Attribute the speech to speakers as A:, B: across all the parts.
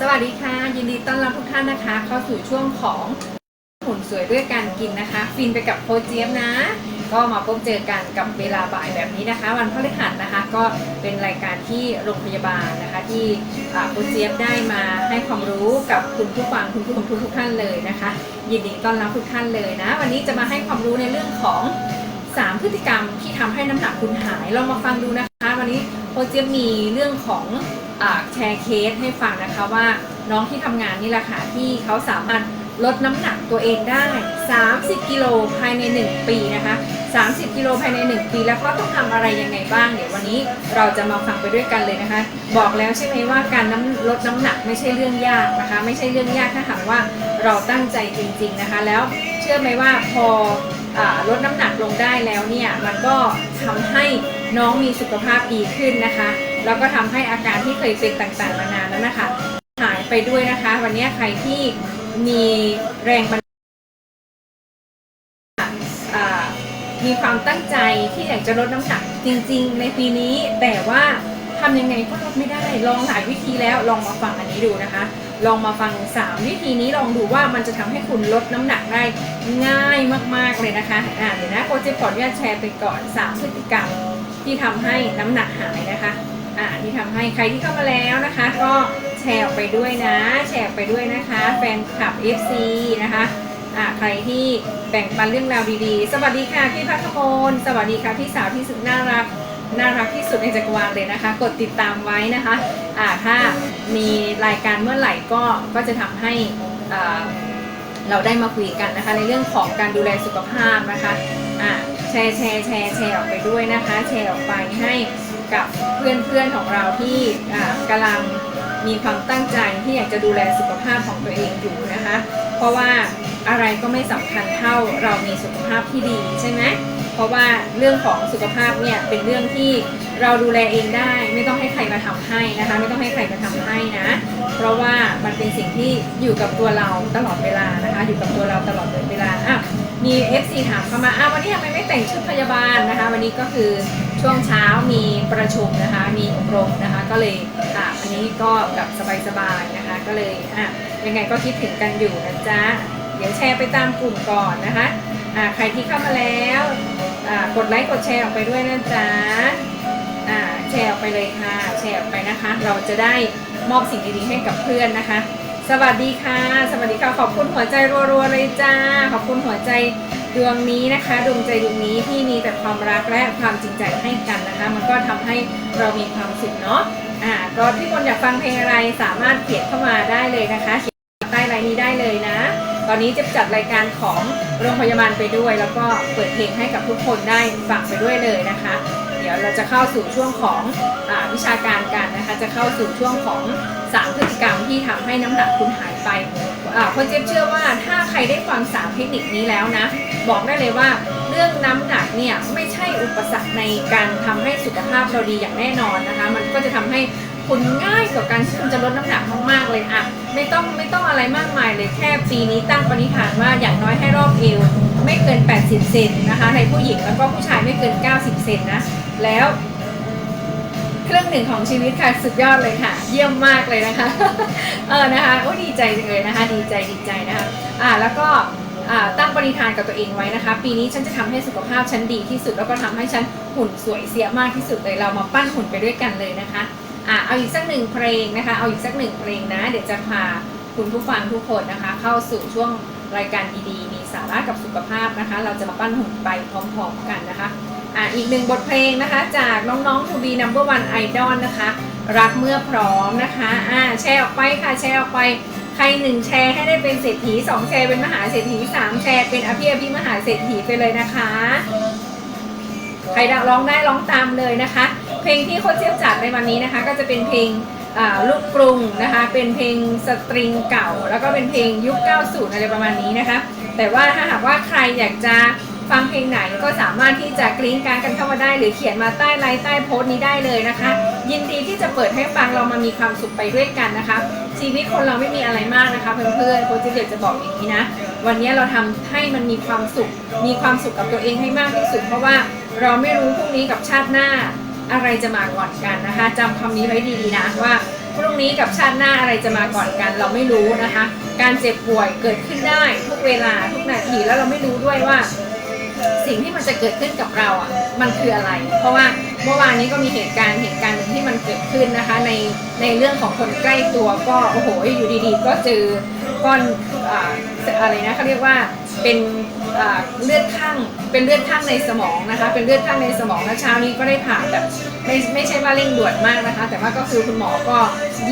A: สวัสดีค่ะ ยินดีต้อนรับทุกท่านนะคะ เข้าสู่ช่วงของหุ่นสวยด้วยการกินนะคะ ฟินไปกับโคเจี๊ยบนะ ก็มาพบเจอกันกับเวลาบ่ายแบบนี้นะคะ วันพฤหัสนะคะ ก็เป็นรายการที่โรงพยาบาลนะคะ ที่โคเจี๊ยบได้มาให้ความรู้กับคุณผู้ฟังคุณผู้ชมทุกท่านเลยนะคะ ยินดีต้อนรับทุกท่านเลยนะ วันนี้จะมาให้ความรู้ในเรื่องของสามพฤติกรรมที่ทำให้น้ำหนักคุณหายลองมาฟังดูนะคะ วันนี้โคเจี๊ยบมีเรื่องของ แชร์เคสให้ฟังนะคะว่าน้องที่ทำงานนี่แหละค่ะที่เขาสามารถลดน้ำหนักตัวเองได้ 30 กิโลภายใน 1 ปีนะคะ 30 กิโลภายใน 1 ปี แล้วเขาต้องทำอะไรยังไงบ้างเดี๋ยววันนี้เราจะมาฟังไปด้วยกันเลยนะคะ บอกแล้วใช่ไหมว่าการน้ำลดน้ำหนักไม่ใช่เรื่องยากนะคะ ไม่ใช่เรื่องยากถ้าหากว่าเราตั้งใจจริง ๆนะคะ แล้วเชื่อไหมว่าพออลดน้ำหนักลงได้แล้วเนี่ยมันก็ทำให้น้องมีสุขภาพดีขึ้นนะคะ แล้วก็ทำให้อาการที่เคยเป็นต่างๆนานานั้นนะคะ หายไปด้วยนะคะ วันนี้ใครที่มีแรงบันมีความตั้งใจที่อยากจะลดน้ำหนักจริง ๆ ในปีนี้แต่ว่าทำยังไงก็ลดไม่ได้ ลองหลายวิธีแล้วลองมาฟังอันนี้ดูนะคะ ลองมาฟัง 3 วิธีนี้ลองดูว่ามันจะทำให้คุณลดน้ำหนักได้ง่ายมากๆเลยนะคะอ่าเดี๋ยวนะโคจะขออนุญาตแชร์ไปก่อน 3 พฤติกรรมที่ทำให้น้ำหนักหายนะคะ อ่าที่ทำให้ใครที่เข้ามาแล้วนะคะ ก็แชร์ออกไปด้วยนะ แชร์ออกไปด้วยนะคะ แฟนคลับ FC นะคะอ่าใครที่แบ่งปันเรื่องราวดีๆ สวัสดีค่ะพี่พัฒพลสวัสดีค่ะพี่สาวที่สุดน่ารักน่ารักที่สุดในจักรวาลเลยนะคะ กดติดตามไว้นะคะอ่าถ้ามีรายการเมื่อไหร่ก็ก็จะทำให้อ่าเราได้มาคุยกันนะคะ ในเรื่องของการดูแลสุขภาพนะคะอ่าแชร์แชร์แชร์แชร์ออกไปด้วยนะคะ แชร์ออกไปให้ กับเพื่อนๆของเราที่อ่ากำลังมีความตั้งใจที่อยากจะดูแลสุขภาพของตัวเองอยู่นะคะ เพราะว่าอะไรก็ไม่สำคัญเท่าเรามีสุขภาพที่ดีใช่ไหมเพราะว่าเรื่องของสุขภาพเนี่ยเป็นเรื่องที่เราดูแลเองได้ ไม่ต้องให้ใครมาทำให้นะคะ ไม่ต้องให้ใครมาทำให้นะ เพราะว่ามันเป็นสิ่งที่อยู่กับตัวเราตลอดเวลานะคะ อยู่กับตัวเราตลอดเวลาอะมี FC ถามเข้ามาอ้าววันนี้ทำไมไม่แต่งชุดพยาบาลนะคะ วันนี้ก็คือ ช่วงเช้ามีประชุมนะคะ มีอบรมนะคะ ก็เลยอะอันนี้ก็แบบสบายๆนะคะ ก็เลยอะยังไงก็คิดถึงกันอยู่นะจ๊ะ เดี๋ยวแชร์ไปตามกลุ่มก่อนนะคะอ่าใครที่เข้ามาแล้วอ่ากดไลค์กดแชร์ออกไปด้วยนะจ๊ะอ่าแชร์ออกไปเลยค่ะ แชร์ออกไปนะคะ เราจะได้มอบสิ่งดีๆให้กับเพื่อนนะคะ สวัสดีค่ะ สวัสดีค่ะ ขอบคุณหัวใจรัวๆเลยจ้า ขอบคุณหัวใจ ดวงนี้นะคะดวงใจดวงนี้ที่มีแต่ความรักและความจริงใจให้กันนะคะ มันก็ทำให้เรามีความสุขเนาะอ่าก็พี่คนอยากฟังเพลงอะไรสามารถเขียนเข้ามาได้เลยนะคะเขียนใต้ไลน์นี้ได้เลยนะ ตอนนี้จะจัดรายการของโรงพยาบาลไปด้วย แล้วก็เปิดเพลงให้กับทุกคนได้ฟังไปด้วยเลยนะคะ เดี๋ยวเราจะเข้าสู่ช่วงของอาวิชาการกันนะคะ จะเข้าสู่ช่วงของสามพฤติกรรมที่ทำให้น้ำหนักคุณหายไปอ่าคนเจี๊ยบเชื่อว่าถ้าใครได้ฟังสามเทคนิคนี้แล้วนะ บอกได้เลยว่า เรื่องน้ำหนักเนี่ยไม่ใช่อุปสรรคในการทำให้สุขภาพเราดีอย่างแน่นอนนะคะ มันก็จะทำให้คุณง่ายกว่าการที่คุณจะลดน้ำหนักมากๆเลยอะไม่ต้องไม่ต้องอะไรมากมายเลยแค่ปีนี้ตั้งปณิธานว่าอย่างน้อยให้รอบเอวไม่เกิน 80 เซนนะคะในผู้หญิงแล้วก็ผู้ชายไม่เกิน 90 เซนนะแล้วเครื่องหนึ่งของชีวิตค่ะสุดยอดเลยค่ะ เยี่ยมมากเลยนะคะ เออนะคะโอ้ดีใจเลยนะคะ ดีใจดีใจนะคะ อ่าแล้วก็ ตั้งปณิธานกับตัวเองไว้นะคะ ปีนี้ฉันจะทำให้สุขภาพฉันดีที่สุดแล้วก็ทำให้ฉันหุ่นสวยเสียมากที่สุดเลยเรามาปั้นหุ่นไปด้วยกันเลยนะคะอะเอาอีกสักหนึ่งเพลงนะคะ เอาอีกสักหนึ่งเพลงนะ เดี๋ยวจะพาคุณผู้ฟังทุกคนนะคะ เข้าสู่ช่วงรายการดีๆ มีสาระกับสุขภาพนะคะ เราจะมาปั้นหุ่นไปพร้อมๆกันนะคะอะอีกหนึ่งบทเพลงนะคะ จากน้องๆ To be number one idol นะคะ รักเมื่อพร้อมนะคะอ่าแชร์ออกไปค่ะแชร์ออกไป ใครหนึ่งแชร์ให้ได้เป็นเศรษฐีสองแชร์เป็นมหาเศรษฐีสามแชร์เป็นอภิอภิมหาเศรษฐีไปเลยนะคะ ใครร้องได้ร้องตามเลยนะคะ เพลงที่โคชเจียบจัดในวันนี้นะคะ ก็จะเป็นเพลงลูกกรุงนะคะ เป็นเพลงสตริงเก่า แล้วก็เป็นเพลงยุค 90 อะไรประมาณนี้นะคะ แต่ว่าถ้าหากว่าใครอยากจะ ฟังเพลงไหนก็สามารถที่จะกริ้งการกันเข้ามาได้ หรือเขียนมาใต้ไลน์ใต้โพสต์นี้ได้เลยนะคะ ยินดีที่จะเปิดให้ฟังเรามามีความสุขไปด้วยกันนะคะ ชีวิตคนเราไม่มีอะไรมากนะคะ เพื่อนๆโคชเจี๊ยจะบอกอย่างนี้นะ วันนี้เราทำให้มันมีความสุข มีความสุขกับตัวเองให้มากที่สุด เพราะว่าเราไม่รู้พรุ่งนี้กับชาติหน้าอะไรจะมาก่อนกันนะคะจำคำนี้ไว้ดีๆนะว่าพรุ่งนี้กับชาติหน้าอะไรจะมาก่อนกัน เราไม่รู้นะคะ การเจ็บป่วยเกิดขึ้นได้ทุกเวลาทุกนาทีแล้วเราไม่รู้ด้วยว่า สิ่งที่มันจะเกิดขึ้นกับเราอะมันคืออะไร เพราะว่าเมื่อวานนี้ก็มีเหตุการณ์เหตุการณ์หนึ่งที่มันเกิดขึ้นนะคะ ในในเรื่องของคนใกล้ตัวก็โอ้โหอยู่ดีๆ ก็เจอก้อนอะไรนะเขาเรียกว่าเป็นเลือดข้างเป็นเลือดข้างในสมองนะคะ เป็นเลือดข้างในสมองแล้วเช้านี้ก็ได้ผ่าแบบไม่ไม่ใช่ว่าเร่งด่วนมากนะคะ แต่ว่าก็คือคุณหมอก็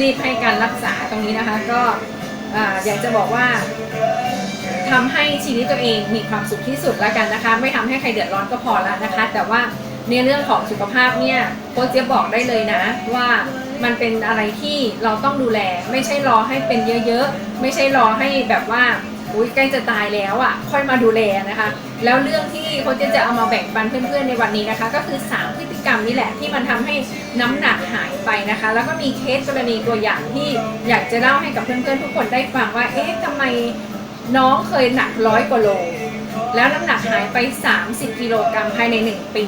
A: รีบให้การรักษาตรงนี้นะคะ ก็อ่าอยากจะบอกว่า ทำให้ชีวิตตัวเองมีความสุขที่สุดแล้วกันนะคะ ไม่ทำให้ใครเดือดร้อนก็พอแล้วนะคะ แต่ว่าในเรื่องของสุขภาพเนี่ยโค้ชเจี๊ยบบอกได้เลยนะ ว่ามันเป็นอะไรที่เราต้องดูแล ไม่ใช่รอให้เป็นเยอะๆ ไม่ใช่รอให้แบบว่าอุ้ยใกล้จะตายแล้วอะ ค่อยมาดูแลนะคะ แล้วเรื่องที่โค้ชเจี๊ยบจะเอามาแบ่งปันเพื่อนๆในวันนี้นะคะ ก็คือสามพฤติกรรมนี่แหละที่มันทำให้น้ำหนักหายไปนะคะ แล้วก็มีเคสกรณีตัวอย่างที่อยากจะเล่าให้กับเพื่อนๆทุกคนได้ฟังว่าเอ๊ะทำไม น้องเคยหนักร้อยกว่าโล แล้วน้ำหนักหายไป 30 กิโลกรัมภายใน 1 ปี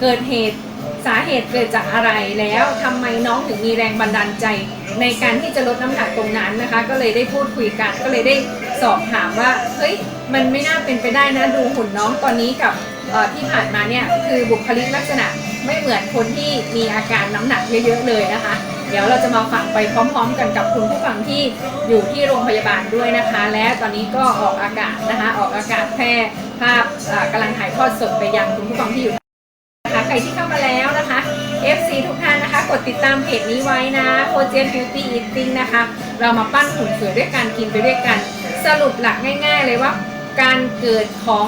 A: เกิดเหตุสาเหตุเกิดจากอะไรแล้วทำไมน้องถึงมีแรงบันดาลใจ ในการที่จะลดน้ำหนักตรงนั้นนะคะ ก็เลยได้พูดคุยกันก็เลยได้สอบถามว่าเฮ้ยมันไม่น่าเป็นไปได้นะดูหุ่นน้องตอนนี้กับที่ผ่านมาเนี่ยคือบุคลิกลักษณะไม่เหมือนคนที่มีอาการน้ำหนักเยอะๆเลยนะคะ เดี๋ยวเราจะมาฟังไปพร้อม ๆ กันกับคุณผู้ฟังที่อยู่ที่โรงพยาบาลด้วยนะคะ และตอนนี้ก็ออกอากาศนะคะ ออกอากาศแพร่ภาพอ่ากำลังถ่ายทอดสดไปยังคุณผู้ฟังที่อยู่นะคะใครที่เข้ามาแล้วนะคะ FC ทุกท่านนะคะ กดติดตามเพจนี้ไว้นะโคเจนบิวตี้อีติ้งนะคะ เรามาปั้นหุ่นสวยด้วยการกินไปด้วยกัน สรุปหลักง่ายๆเลยว่าการเกิดของ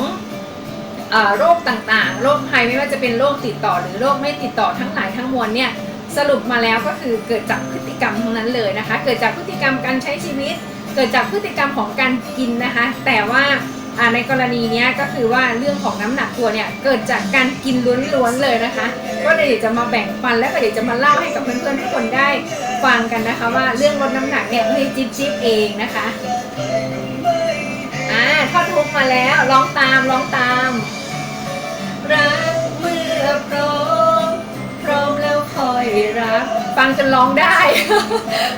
A: อโรคต่างๆ โรคภัยไม่ว่าจะเป็นโรคติดต่อหรือโรคไม่ติดต่อทั้งหลายทั้งมวลเนี่ย สรุปมาแล้วก็คือเกิดจากพฤติกรรมทั้งนั้นเลยนะคะ เกิดจากพฤติกรรมการใช้ชีวิต เกิดจากพฤติกรรมของการกินนะคะ แต่ว่าในกรณีนี้ก็คือว่าเรื่องของน้ำหนักตัวเนี่ยเกิดจากการกินล้วนๆเลยนะคะ ก็เลยเดี๋ยวจะมาแบ่งปันและก็เดี๋ยวจะมาเล่าให้กับเพื่อนๆทุกคนได้ฟังกันนะคะ ว่าเรื่องลดน้ำหนักเนี่ยไม่จิ๊บจิ๊บเองนะคะอ่าท่อนฮุกมาแล้วร้องตามร้องตามรักเมื่อพร้ ยรักฟังจนร้องได้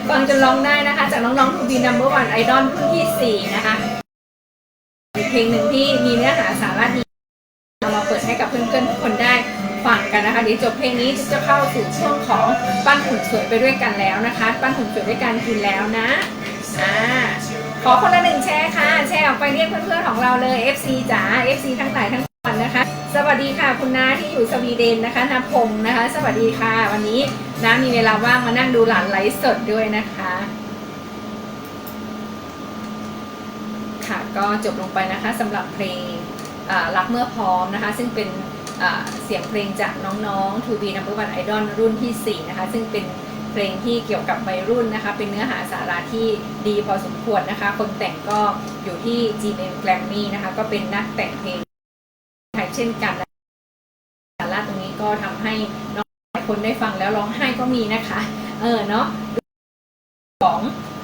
A: ฟังจนร้องได้นะคะ จากน้องๆทูบีนัมเบอร์วันไอดอลรุ่นที่ 4 นะคะเพลงหนึ่งที่มีเนื้อหาสาระดีเอามาเปิดให้กับเพื่อนๆทุกคนได้ฟังกันนะคะเดี๋ยวจบเพลงนี้จะเข้าสู่ช่วงของปั้นหุ่นสวยไปด้วยกันแล้วนะคะ ปั้นหุ่นสวยด้วยกันกินแล้วนะอ่า ขอคนละหนึ่งแชร์ค่ะ แชร์ออกไปเรียกเพื่อนๆของเราเลย FC จ๋า FC ทั้งหลายทั้งวันนะคะ สวัสดีค่ะคุณน้าที่อยู่สวีเดนนะคะนาพงศ์นะคะ สวัสดีค่ะ วันนี้น้ามีเวลาว่างมานั่งดูหลานไลฟ์สดด้วยนะคะ ค่ะก็จบลงไปนะคะสำหรับเพลงรักเมื่อพร้อมนะคะ ซึ่งเป็นเสียงเพลงจากน้องๆ To Be Number One Idol รุ่นที่ 4 นะคะ ซึ่งเป็น เพลงที่เกี่ยวกับวัยรุ่นนะคะ เป็นเนื้อหาสาระที่ดีพอสมควรนะคะ คนแต่งก็อยู่ที่ GM Grammy นะคะ ก็เป็นนักแต่งเพลงไทยเช่นกันสาระตรงนี้ก็ทำให้น้องหลายคนได้ฟังแล้วร้องไห้ก็มีนะคะ เออเนาะของ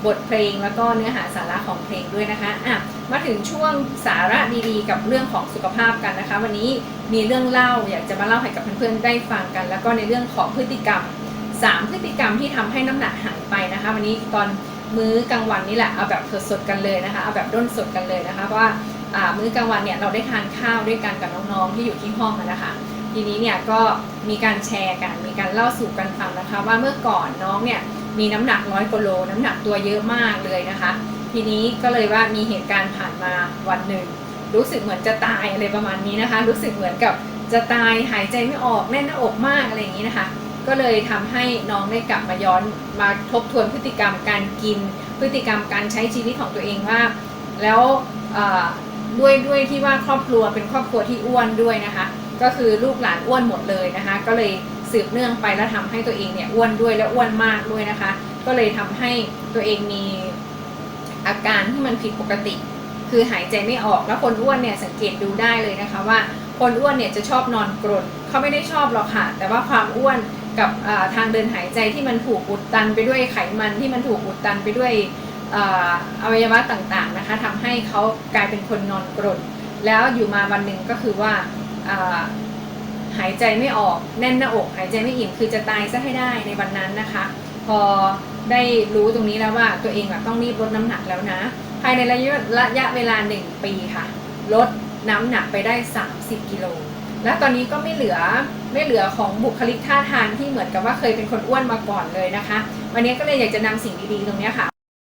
A: บทเพลงแล้วก็เนื้อหาสาระของเพลงด้วยนะคะอะมาถึงช่วงสาระดีๆ กับเรื่องของสุขภาพกันนะคะ วันนี้มีเรื่องเล่าอยากจะมาเล่าให้กับเพื่อนๆได้ฟังกัน แล้วก็ในเรื่องของพฤติกรรม 3 พฤติกรรมที่ทำให้น้ำหนักหายไปนะคะ วันนี้ตอนมื้อกลางวันนี่แหละเอาแบบสดๆกันเลยนะคะเอาแบบด้นสดกันเลยนะคะเพราะว่ามื้อกลางวันเนี่ยเราได้ทานข้าวด้วยกันกับน้องๆที่อยู่ที่ห้องนะคะทีนี้เนี่ยก็มีการแชร์กัน มีการเล่าสู่กันฟังนะคะ ว่าเมื่อก่อนน้องเนี่ยมีน้ำหนักร้อยกว่าโล น้ำหนักตัวเยอะมากเลยนะคะ ทีนี้ก็เลยว่ามีเหตุการณ์ผ่านมาวันหนึ่งรู้สึกเหมือนจะตายอะไรประมาณนี้นะคะ รู้สึกเหมือนกับจะตายหายใจไม่ออกแน่นหน้าอกมากอะไรอย่างนี้นะคะ ก็เลยทำให้น้องได้กลับมาย้อนมาทบทวนพฤติกรรมการกิน พฤติกรรมการใช้ชีวิตของตัวเองว่า แล้วด้วยด้วยที่ว่าครอบครัวเป็นครอบครัวที่อ้วนด้วยนะคะ ก็คือลูกหลานอ้วนหมดเลยนะคะ ก็เลยสืบเนื่องไปแล้วทำให้ตัวเองเนี่ยอ้วนด้วยและอ้วนมากด้วยนะคะ ก็เลยทำให้ตัวเองมีอาการที่มันผิดปกติ คือหายใจไม่ออกแล้วคนอ้วนเนี่ยสังเกตดูได้เลยนะคะว่าคนอ้วนเนี่ยจะชอบนอนกรนเขาไม่ได้ชอบหรอกค่ะ แต่ว่าความอ้วน กับทางเดินหายใจที่มันถูกอุดตันไปด้วยไขมันที่มันถูกอุดตันไปด้วยออวัยวะต่างๆนะคะทำให้เขากลายเป็นคนนอนกรนแล้วอยู่มาวันหนึ่งก็คือว่าหายใจไม่ออกแน่นหน้าอกหายใจไม่อิ่มคือจะตายซะให้ได้ในวันนั้นนะคะ พอได้รู้ตรงนี้แล้วว่าตัวเองอะต้องรีบลดน้ำหนักแล้วนะ ภายในระยะระยะเวลา 1 ปีค่ะ ลดน้ำหนักไปได้ 30 กิโล และตอนนี้ก็ไม่เหลือไม่เหลือของบุคลิกท่าทางที่เหมือนกับว่าเคยเป็นคนอ้วนมาก่อนเลยนะคะ วันนี้ก็เลยอยากจะนำสิ่งดีๆตรงนี้ค่ะ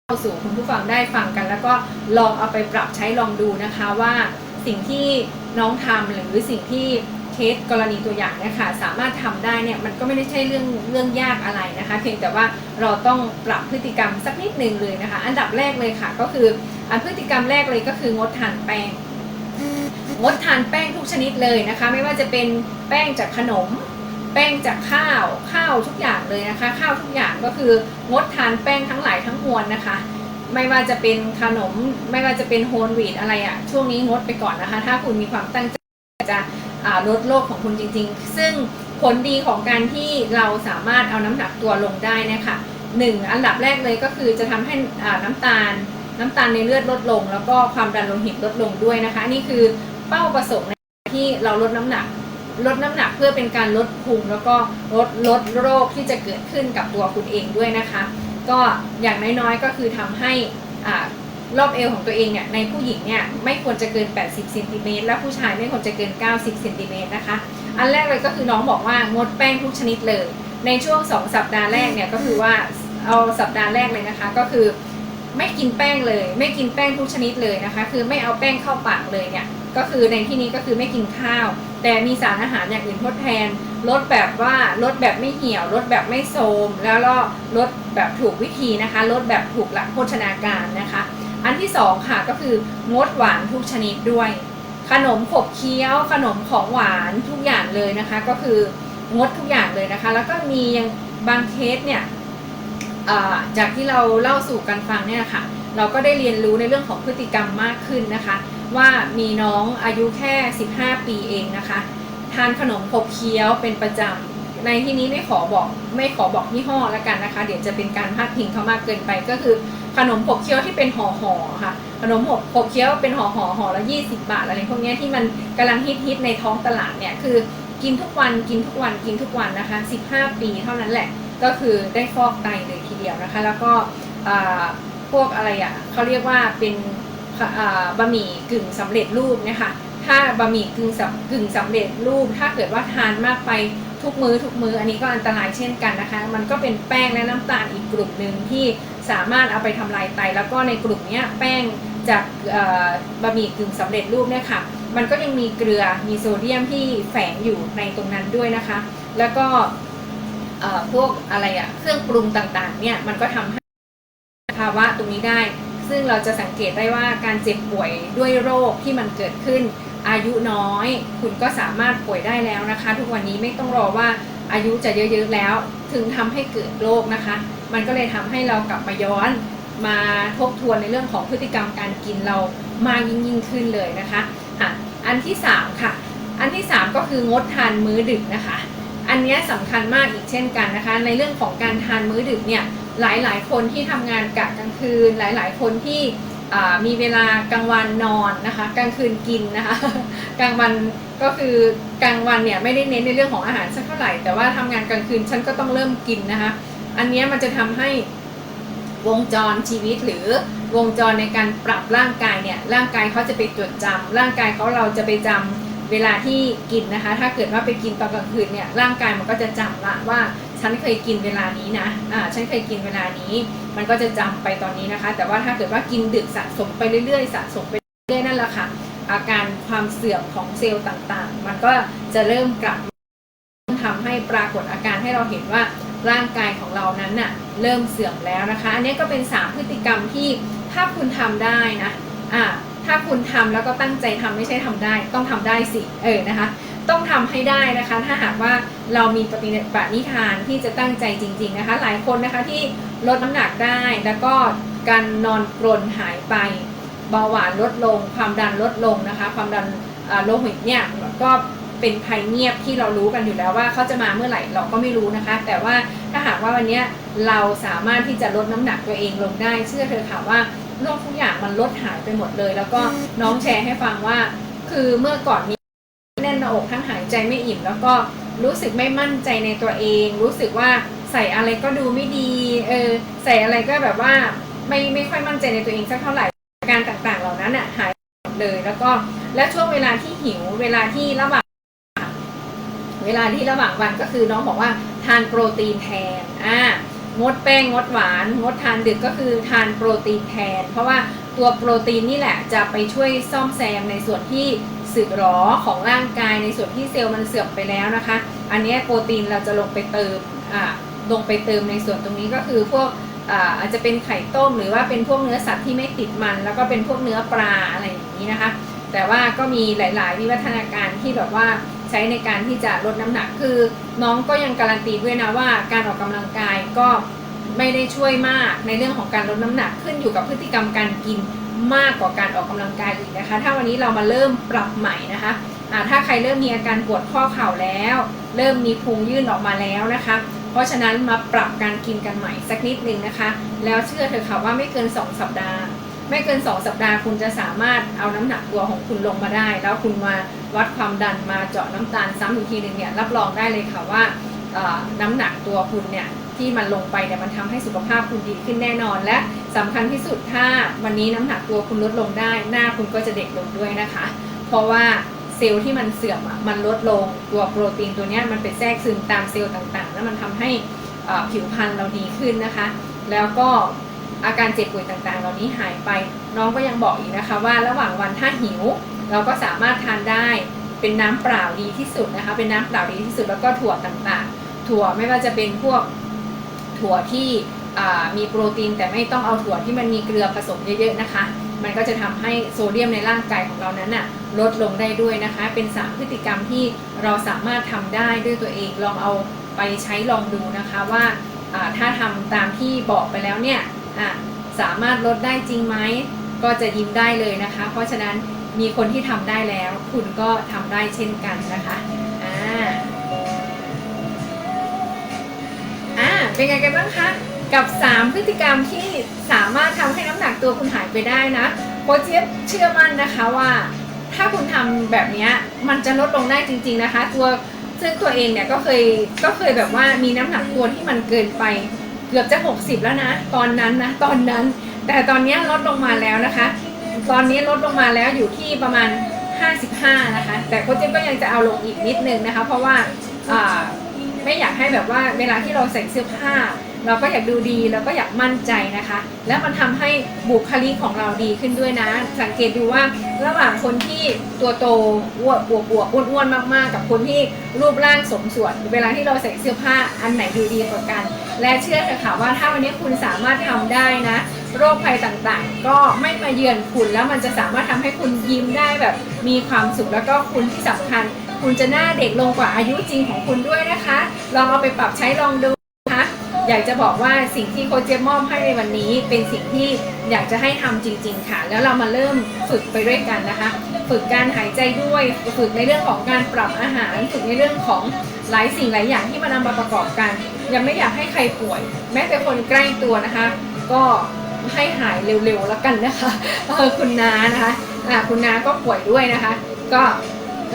A: เข้าสู่คุณผู้ฟังได้ฟังกัน แล้วก็ลองเอาไปปรับใช้ลองดูนะคะว่าสิ่งที่น้องทำหรือสิ่งที่เคสกรณีตัวอย่างเนี่ยค่ะสามารถทำได้เนี่ยมันก็ไม่ได้ใช่เรื่องเรื่องยากอะไรนะคะ เพียงแต่ว่าเราต้องปรับพฤติกรรมสักนิดหนึ่งเลยนะคะ อันดับแรกเลยค่ะก็คืออันพฤติกรรมแรกเลยก็คืองดทานแป้ง งดทานแป้งทุกชนิดเลยนะคะ ไม่ว่าจะเป็นแป้งจากขนม แป้งจากข้าวข้าวทุกอย่างเลยนะคะ ข้าวทุกอย่างก็คืองดทานแป้งทั้งหลายทั้งมวลนะคะ ไม่ว่าจะเป็นขนม ไม่ว่าจะเป็นโฮลวีตอะไรอะช่วงนี้งดไปก่อนนะคะ ถ้าคุณมีความตั้งใจจะลดโรคของคุณจริงๆ ซึ่งผลดีของการที่เราสามารถเอาน้ำหนักตัวลงได้นะคะหนึ่งอันดับแรกเลยก็คือจะทำให้น้ำตาลน้ำตาลในเลือดลดลง แล้วก็ความดันโลหิตลดลงด้วยนะคะ นี่คือ เป้าประสงค์ในที่เราลดน้ำหนัก ลดน้ำหนักเพื่อเป็นการลดพุงแล้วก็ลดลดโรคที่จะเกิดขึ้นกับตัวคุณเองด้วยนะคะ ก็อย่างน้อยๆก็คือทำให้อ่ารอบเอวของตัวเองเนี่ยในผู้หญิงเนี่ยไม่ควรจะเกิน 80เซนติเมตรและผู้ชายไม่ควรจะเกิน 90เซนติเมตรนะคะ อันแรกเลยก็คือน้องบอกว่างดแป้งทุกชนิดเลย ในช่วง 2 สัปดาห์แรกเนี่ยก็คือว่าเอาสัปดาห์แรกเลยนะคะ ก็คือไม่กินแป้งเลย ไม่กินแป้งทุกชนิดเลยนะคะ คือไม่เอาแป้งเข้าปากเลยเนี่ย ก็คือในที่นี้ก็คือไม่กินข้าว แต่มีสารอาหารอย่างอื่นทดแทนลดแบบว่าลดแบบไม่เหี่ยวลดแบบไม่โทมแล้วก็ลดแบบถูกวิธีนะคะลดแบบถูกหลักโภชนาการนะคะ อันที่สองค่ะก็คืองดหวานทุกชนิดด้วย ขนมขบเคี้ยว ขนมของหวานทุกอย่างเลยนะคะ ก็คืองดทุกอย่างเลยนะคะ แล้วก็มียังบางเคสเนี่ยจากที่เราเล่าสู่กันฟังเนี่ยค่ะเราก็ได้เรียนรู้ในเรื่องของพฤติกรรมมากขึ้นนะคะ ว่ามีน้องอายุแค่ 15 ปีเองนะคะทานขนมขบเคี้ยวเป็นประจำในที่นี้ไม่ขอบอกไม่ขอบอกยี่ห้อล้วกันนะคะ เดี๋ยวจะเป็นการพาดพิงเขามากเกินไปก็คือขนมขบเคี้ยวที่เป็นห่อห่อๆค่ะ ขนมขบเคี้ยวเป็นห่อห่อห่อละ20 บาทอะไรพวกนี้ที่มันกำลังฮิตฮิตในท้องตลาดเนี่ยคือกินทุกวันกินทุกวันกินทุกวันนะคะ 15 ปีเท่านั้นแหละก็คือได้ฟอกไตเลยทีเดียวนะคะ แล้วก็พวกอะไรอะเขาเรียกว่าเป็น บะหมี่กึ่งสำเร็จรูปนี่ยค่ะถ้าบะหมี่กึ่งสกึ่งสำเร็จรูป ถ้าเกิดว่าทานมากไปทุกมือ้อทุกมือ้ออันนี้ก็อันตรายเช่นกันนะคะ มันก็เป็นแป้งและน้ำตาลอีกกลุ่มหนึ่งที่สามารถเอาไปทำลายไต แล้วก็ในกลุ่มนี้แป้งจากบะหมี่กึ่งสำเร็จรูปเนี่ยค่ะมันก็ยังมีเกลือมีโซเดียมที่แฝงอยู่ในตรงนั้นด้วยนะคะ แล้วก็พวกอะไรอะเครื่องปรุงต่างๆเนี่ยมันก็ทำให้ภาวะตรงนี้ได้ ซึ่งเราจะสังเกตได้ว่าการเจ็บป่วยด้วยโรคที่มันเกิดขึ้น อายุน้อย คุณก็สามารถป่วยได้แล้วนะคะ ทุกวันนี้ไม่ต้องรอว่าอายุจะเยอะๆแล้ว ถึงทำให้เกิดโรคนะคะ มันก็เลยทำให้เรากลับมาย้อนมาทบทวนในเรื่องของพฤติกรรมการกินเรามากยิ่งยิ่งขึ้นเลยนะคะอะอันที่สามค่ะ อันที่สามก็คืองดทานมื้อดึกนะคะ อันนี้ยสำคัญมากอีกเช่นกันนะคะ ในเรื่องของการทานมื้อดึกเนี่ย หลายๆ คนที่ทำงานกะกลางคืน หลายๆ คนที่มีเวลากลางวันนอนนะคะกลางคืนกินนะคะกลางวันก็คือกลางวันเนี่ยไม่ได้เน้นในเรื่องของอาหารสักเท่าไหร่แต่ว่าทำงานกลางคืนฉันก็ต้องเริ่มกินนะคะ อันนี้มันจะทำให้วงจรชีวิตหรือวงจรในการปรับร่างกายเนี่ยร่างกายเขาจะไปจดจำร่างกายเขาเราจะไปจำเวลาที่กินนะคะ ถ้าเกิดว่าไปกินตอนกลางคืนเนี่ยร่างกายมันก็จะจำละว่า ฉันเคยกินเวลานี้นะอ่าฉันเคยกินเวลานี้ มันก็จะจำไปตอนนี้นะคะ แต่ว่าถ้าเกิดว่ากินดึกสะสมไปเรื่อยๆ สะสมไปเรื่อยๆนั่นแหละค่ะ อาการความเสื่อมของเซลล์ต่างๆ มันก็จะเริ่มกลับทำให้ปรากฏอาการให้เราเห็นว่าร่างกายของเรานั้นน่ะเริ่มเสื่อมแล้วนะคะ อันนี้ก็เป็น 3 พฤติกรรมที่ถ้าคุณทำได้นะอ่าถ้าคุณทำแล้วก็ตั้งใจทำไม่ใช่ทำได้ ต้องทำได้สิเออนะคะ ต้องทำให้ได้นะคะ ถ้าหากว่าเรามีปฏิปณิธานที่จะตั้งใจจริง ๆนะคะ หลายคนนะคะที่ลดน้ำหนักได้แล้วก็การนอนกรนหายไปเบาหวานลดลง ความดันลดลงนะคะ ความดันโลหิตเนี่ยก็เป็นภัยเงียบที่เรารู้กันอยู่แล้วว่าเขาจะมาเมื่อไหร่เราก็ไม่รู้นะคะ แต่ว่าถ้าหากว่าวันนี้เราสามารถที่จะลดน้ำหนักตัวเองลงได้ เชื่อเธอค่ะว่าโรคทุกอย่างมันลดหายไปหมดเลย แล้วก็น้องแชร์ให้ฟังว่า คือเมื่อก่อนนี้ หน้าอกทั้งหายใจไม่อิ่ม แล้วก็รู้สึกไม่มั่นใจในตัวเอง รู้สึกว่าใส่อะไรก็ดูไม่ดีเออใส่อะไรก็แบบว่าไม่ไม่ค่อยมั่นใจในตัวเองสักเท่าไหร่อาการต่างๆ เหล่านั้นอะหายหมดเลย แล้วก็และช่วงเวลาที่หิวเวลาที่ระหว่างเวลาที่ระหว่างวันก็คือน้องบอกว่าทานโปรตีนแทนอ่างดแป้งงดหวาน งดทานดึกก็คือทานโปรตีนแทน เพราะว่าตัวโปรตีนนี่แหละจะไปช่วยซ่อมแซมในส่วนที่ สึกหรอของร่างกายในส่วนที่เซลล์มันเสื่อมไปแล้วนะคะ อันนี้โปรตีนเราจะลงไปเติมอ่าลงไปเติมในส่วนตรงนี้ก็คือพวกอ่าอาจจะเป็นไข่ต้มหรือว่าเป็นพวกเนื้อสัตว์ที่ไม่ติดมัน แล้วก็เป็นพวกเนื้อปลาอะไรอย่างนี้นะคะ แต่ว่าก็มีหลาย ๆ วิวัฒนาการที่แบบว่าใช้ในการที่จะลดน้ำหนักคือ น้องก็ยังการันตีด้วยนะว่าการออกกำลังกายก็ไม่ได้ช่วยมากในเรื่องของการลดน้ำหนักขึ้นอยู่กับพฤติกรรมการกิน มากกว่าการออกกำลังกายอีกนะคะ ถ้าวันนี้เรามาเริ่มปรับใหม่นะคะถ้าใครเริ่มมีอาการปวดข้อเข่าแล้ว เริ่มมีพุงยื่นออกมาแล้วนะคะ เพราะฉะนั้นมาปรับการกินกันใหม่สักนิดนึงนะคะ แล้วเชื่อเถอะค่ะว่าไม่เกิน 2 สัปดาห์ ไม่เกิน 2 สัปดาห์คุณจะสามารถเอาน้ำหนักตัวของคุณลงมาได้ แล้วคุณมาวัดความดันมาเจาะน้ำตาลซ้ำอีกทีหนึ่งเนี่ยรับรองได้เลยค่ะว่าน้ำหนักตัวคุณเนี่ยที่มันลงไปเนี่ยมันทำให้สุขภาพคุณดีขึ้นแน่นอนและ สำคัญที่สุดถ้าวันนี้น้ำหนักตัวคุณลดลงได้ หน้าคุณก็จะเด็กลงด้วยนะคะ เพราะว่าเซลล์ที่มันเสื่อมอะมันลดลงตัวโปรตีนตัวนี้มันไปแทรกซึมตามเซลล์ต่างๆ แล้วมันทำให้อ่อผิวพรรณเราดีขึ้นนะคะ แล้วก็อาการเจ็บป่วยต่างๆ เหล่านี้หายไป น้องก็ยังบอกอีกนะคะว่าระหว่างวันถ้าหิว เราก็สามารถทานได้เป็นน้ำเปล่าดีที่สุดนะคะ เป็นน้ำเปล่าดีที่สุดแล้วก็ถั่วต่างๆ ถั่วไม่ว่าจะเป็นพวกถั่วที่ มีโปรตีนแต่ไม่ต้องเอาถั่วที่มันมีเกลือผสมเยอะๆนะคะ มันก็จะทำให้โซเดียมในร่างกายของเรานั้นน่ะลดลงได้ด้วยนะคะ เป็นสามพฤติกรรมที่เราสามารถทำได้ด้วยตัวเองลองเอาไปใช้ลองดูนะคะว่าถ้าทำตามที่บอกไปแล้วเนี่ยสามารถลดได้จริงไหมก็จะยิ้มได้เลยนะคะ เพราะฉะนั้นมีคนที่ทำได้แล้ว คุณก็ทำได้เช่นกันนะคะอ่าอ่าเป็นไงกันบ้างคะ กับ 3 พฤติกรรมที่สามารถทำให้น้ำหนักตัวคุณหายไปได้นะโคชเจี๊ยบเชื่อมั่นนะคะว่า ถ้าคุณทำแบบนี้มันจะลดลงได้จริง ๆนะคะ ตัวซึ่งตัวเองเนี่ยก็เคยก็เคยแบบว่ามีน้ำหนักตัวที่มันเกินไปเกือบจะ 60 แล้วนะ ตอนนั้นนะตอนนั้น แต่ตอนนี้ลดลงมาแล้วนะคะ ตอนนี้ลดลงมาแล้วอยู่ที่ประมาณ 55 นะคะ แต่โคเจี๊ยบก็ยังจะเอาลงอีกนิดนึงนะคะ เพราะว่าไม่อยากให้แบบว่าเวลาที่เราใส่เสื้อผ้า เราก็อยากดูดีแล้วก็อยากมั่นใจนะคะ แล้วมันทำให้บุคลิกของเราดีขึ้นด้วยนะ สังเกตดูว่าระหว่างคนที่ตัวโตอ้วนอวบอวบอ้วนอ้วนๆมากๆ กับคนที่รูปร่างสมส่วน เวลาที่เราใส่เสื้อผ้าอันไหนดูดีกว่ากัน และเชื่อเถอะค่ะว่าถ้าวันนี้คุณสามารถทำได้นะ โรคภัยต่างๆ ก็ไม่มาเยือนคุณแล้วมันจะสามารถทำให้คุณยิ้มได้แบบมีความสุขแล้วก็คุณที่สำคัญ คุณจะหน้าเด็กลงกว่าอายุจริงของคุณด้วยนะคะ ลองเอาไปปรับใช้ลองดู อยากจะบอกว่าสิ่งที่โคชเจมมอบให้ในวันนี้เป็นสิ่งที่อยากจะให้ทำจริง ๆ ค่ะ แล้วเรามาเริ่มฝึกไปด้วยกันนะคะ ฝึกการหายใจด้วย ฝึกในเรื่องของการปรับอาหาร ฝึกในเรื่องของหลายสิ่งหลายอย่างที่มันนำมาประกอบกัน ยังไม่อยากให้ใครป่วย แม้แต่คนใกล้ตัวนะคะ ก็ให้หายเร็วๆแล้วกันนะคะเออคุณนานะคะอ่าคุณนาก็ป่วยด้วยนะคะ ก็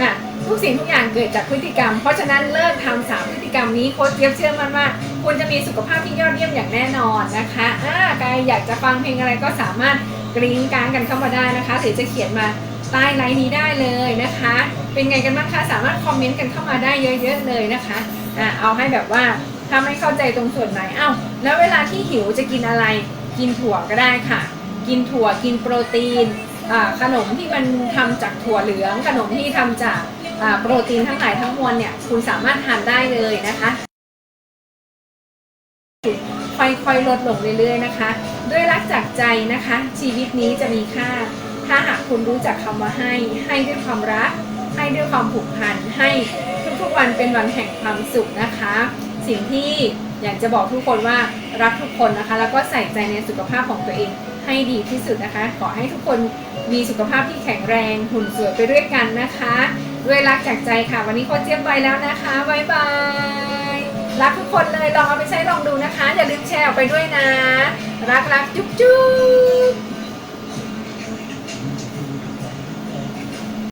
A: อะ ทุกสิ่งทุกอย่างเกิดจากพฤติกรรม เพราะฉะนั้นเลิกทำสามพฤติกรรมนี้โค้ชเจี๊ยบเชื่อมั่นว่าคุณจะมีสุขภาพที่ยอดเยี่ยมอย่างแน่นอนนะคะอ่าใครอยากจะฟังเพลงอะไรก็สามารถกริ้งกรางกันเข้ามาได้นะคะหรือจะเขียนมาใต้ไลน์นี้ได้เลยนะคะ เป็นไงกันบ้างคะสามารถคอมเมนต์กันเข้ามาได้เยอะๆเลยนะคะอ่าเอาให้แบบว่าถ้าไม่เข้าใจตรงส่วนไหนอ้าวแล้วเวลาที่หิวจะกินอะไรกินถั่วก็ได้ค่ะ กินถั่วกินโปรตีนขนมที่มันทำจากถั่วเหลืองขนมที่ทำจาก โปรตีนทั้งหลายทั้งมวลเนี่ยคุณสามารถทานได้เลยนะคะค่อยๆลดลงเรื่อยๆนะคะ ด้วยรักจากใจนะคะ ชีวิตนี้จะมีค่า ถ้าหากคุณรู้จักคำว่าให้ ให้ด้วยความรัก ให้ด้วยความผูกพันให้ทุกๆวันเป็นวันแห่งความสุขนะคะ สิ่งที่อยากจะบอกทุกคนว่ารักทุกคนนะคะ แล้วก็ใส่ใจในสุขภาพของตัวเองให้ดีที่สุดนะคะ ขอให้ทุกคนมีสุขภาพที่แข็งแรงหุ่นสวยไปด้วยกันนะคะ ด้วยรักจากใจค่ะ วันนี้โคเจี๊ยบไปแล้วนะคะบายบายรักทุกคนเลยลองเอาไปใช้ลองดูนะคะ อย่าลืมแชร์ออกไปด้วยนะ รักรักจุ๊บจุ๊บ